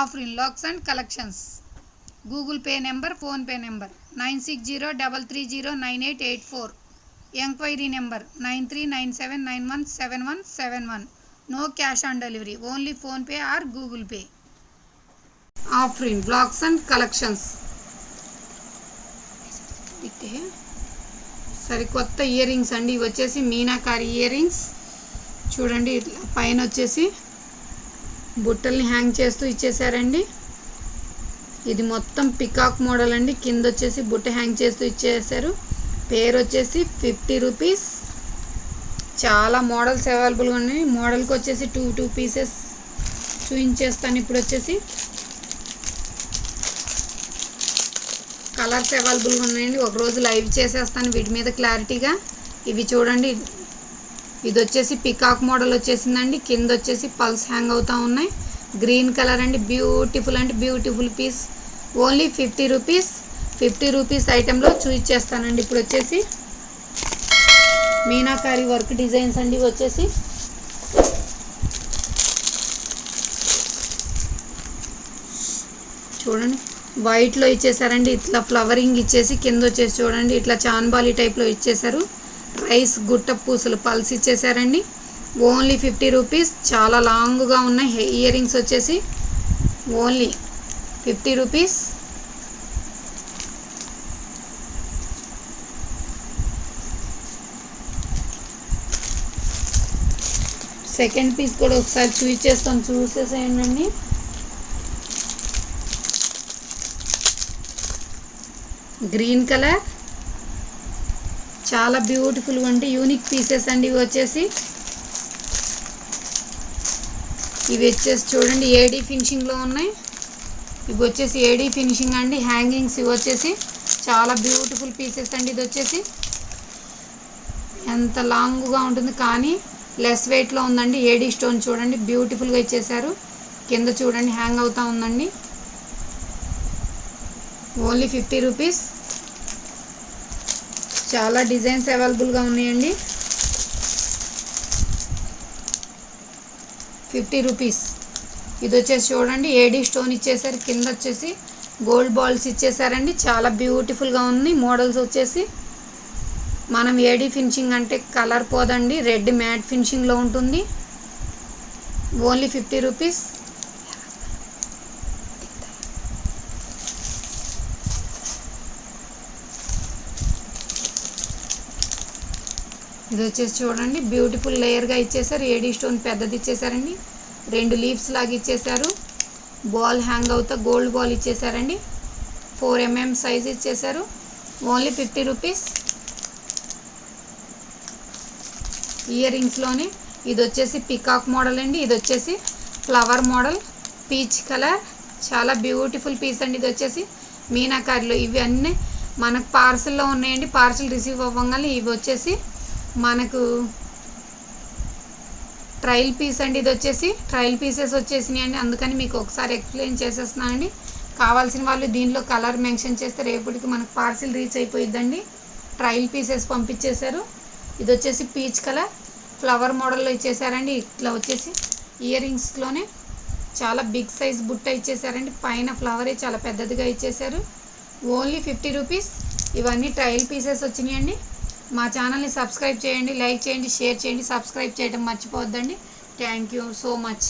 Afrin lakhs and collections. Google pay number PhonePe number nine six zero double three zero nine eight eight four. Enquiry number nine three nine seven nine one seven one seven one. No cash on delivery only PhonePe or Google pay. Afrin blocks and collections. సరికొత్త earrings అండి. ఇవి వచ్చేసి meenakari ear rings. చూడండి ఇట్లా పైన వచ్చేసి బుట్టల్ని hang చేస్తూ ఇచ్చేసారండి. ఇది మొత్తం పికాక్ మోడల్ అండి. కింద వచ్చేసి బుట్ట హ్యాంగ్ చేస్తూ ఇచ్చేసారు. పేరు వచ్చేసి ఫిఫ్టీ రూపీస్. చాలా మోడల్స్ అవైలబుల్గా ఉన్నాయి. మోడల్కి వచ్చేసి టూ టూ పీసెస్ చూపించేస్తాను. ఇప్పుడు వచ్చేసి కలర్స్ అవైలబుల్గా ఉన్నాయండి. ఒకరోజు లైవ్ చేసేస్తాను వీటి మీద క్లారిటీగా. ఇవి చూడండి. ఇది వచ్చేసి పికాక్ మోడల్ వచ్చేసిందండి. కింద వచ్చేసి పల్స్ హ్యాంగ్ అవుతా ఉన్నాయి. గ్రీన్ కలర్ అండి. బ్యూటిఫుల్ అంటే beautiful piece. Only fifty rupees. Fifty rupees ఐటెంలో చూపించేస్తానండి ఇప్పుడు వచ్చేసి మీనాకారి వర్క్ డిజైన్స్ అండి వచ్చేసి చూడండి. వైట్లో ఇచ్చేసారండి. ఇట్లా ఫ్లవరింగ్ ఇచ్చేసి కింద వచ్చేసి చూడండి. ఇట్లా చాన్బాలి టైప్లో ఇచ్చేసారు. రైస్ గుట్ట పూసలు పల్స్ ఇచ్చేసారండి ఓన్లీ ఫిఫ్టీ రూపీస్. చాలా లాంగ్గా ఉన్నాయి ఇయర్ రింగ్స్ వచ్చేసి only fifty rupees. Second piece కూడా ఒకసారి చూపించేస్తాను చూసేసేయండి గ్రీన్ కలర్. చాలా బ్యూటిఫుల్గా అంటే యూనిక్ పీసెస్ అండి ఇవి వచ్చేసి. ఇవి వచ్చేసి చూడండి ఏడీ ఫినిషింగ్లో ఉన్నాయి. ఇవి వచ్చేసి ఏడీ ఫినిషింగ్ అండి హ్యాంగింగ్స్ ఇవి వచ్చేసి. చాలా బ్యూటిఫుల్ పీసెస్ అండి ఇది వచ్చేసి. ఎంత లాంగ్గా ఉంటుంది కానీ లెస్ వెయిట్లో ఉందండి. ఏడీ స్టోన్ చూడండి బ్యూటిఫుల్గా ఇచ్చేసారు కింద చూడండి హ్యాంగ్ అవుతూ ఉందండి. ఓన్లీ ఫిఫ్టీ రూపీస్ చాలా డిజైన్స్ అవైలబుల్గా ఉన్నాయండి. Fifty rupees. ఇది వచ్చేసి చూడండి ఏడీ స్టోన్ ఇచ్చేసారు కింద వచ్చేసి గోల్డ్ బాల్స్ ఇచ్చేసారండి. చాలా బ్యూటిఫుల్గా ఉంది మోడల్స్ వచ్చేసి. మనం ఏడీ ఫినిషింగ్ అంటే కలర్ పోదండి రెడ్ మ్యాట్ ఫినిషింగ్లో ఉంటుంది. Only fifty rupees. ఇది వచ్చేసి చూడండి బ్యూటిఫుల్ లేయర్గా ఇచ్చేసారు. ఏడీ స్టోన్ పెద్దది ఇచ్చేసారండి. రెండు లీవ్స్ లాగా ఇచ్చేసారు. బాల్ హ్యాంగ్ అవుతా గోల్డ్ బాల్ ఇచ్చేసారండి. ఫోర్ ఎంఎం సైజ్ ఇచ్చేసారు. ఓన్లీ ఫిఫ్టీ రూపీస్ ఇయర్ రింగ్స్లోని ఇది వచ్చేసి పికాక్ మోడల్ అండి. ఇది వచ్చేసి ఫ్లవర్ మోడల్ పీచ్ కలర్ చాలా బ్యూటిఫుల్ పీస్ అండి ఇది వచ్చేసి. మీనాకారిలో ఇవి అన్నీ మనకు పార్సల్లో ఉన్నాయండి. పార్సల్ రిసీవ్ అవ్వగానే ఇవి వచ్చేసి మనకు ట్రయల్ పీస్ అండి ఇది వచ్చేసి. ట్రయల్ పీసెస్ వచ్చేసినాయి అండి. అందుకని మీకు ఒకసారి ఎక్స్ప్లెయిన్ చేసేస్తున్నాను అండి. కావాల్సిన వాళ్ళు దీనిలో కలర్ మెన్షన్ చేస్తే రేపటికి మనకు పార్సిల్ రీచ్ అయిపోయిద్దండి. ట్రయల్ పీసెస్ పంపించేశారు. ఇది వచ్చేసి పీచ్ కలర్ ఫ్లవర్ మోడల్లో ఇచ్చేసారండి ఇట్లా వచ్చేసి ఇయర్ రింగ్స్లోనే చాలా బిగ్ సైజ్ బుట్ట ఇచ్చేసారండి పైన ఫ్లవరే చాలా పెద్దదిగా ఇచ్చేసారు ఓన్లీ ఫిఫ్టీ రూపీస్ ఇవన్నీ ట్రయల్ పీసెస్ వచ్చినాయండి. మా ఛానల్ని సబ్స్క్రైబ్ చేయండి లైక్ చేయండి షేర్ చేయండి సబ్స్క్రైబ్ చేయడం మర్చిపోవద్దండి. Thank you so much.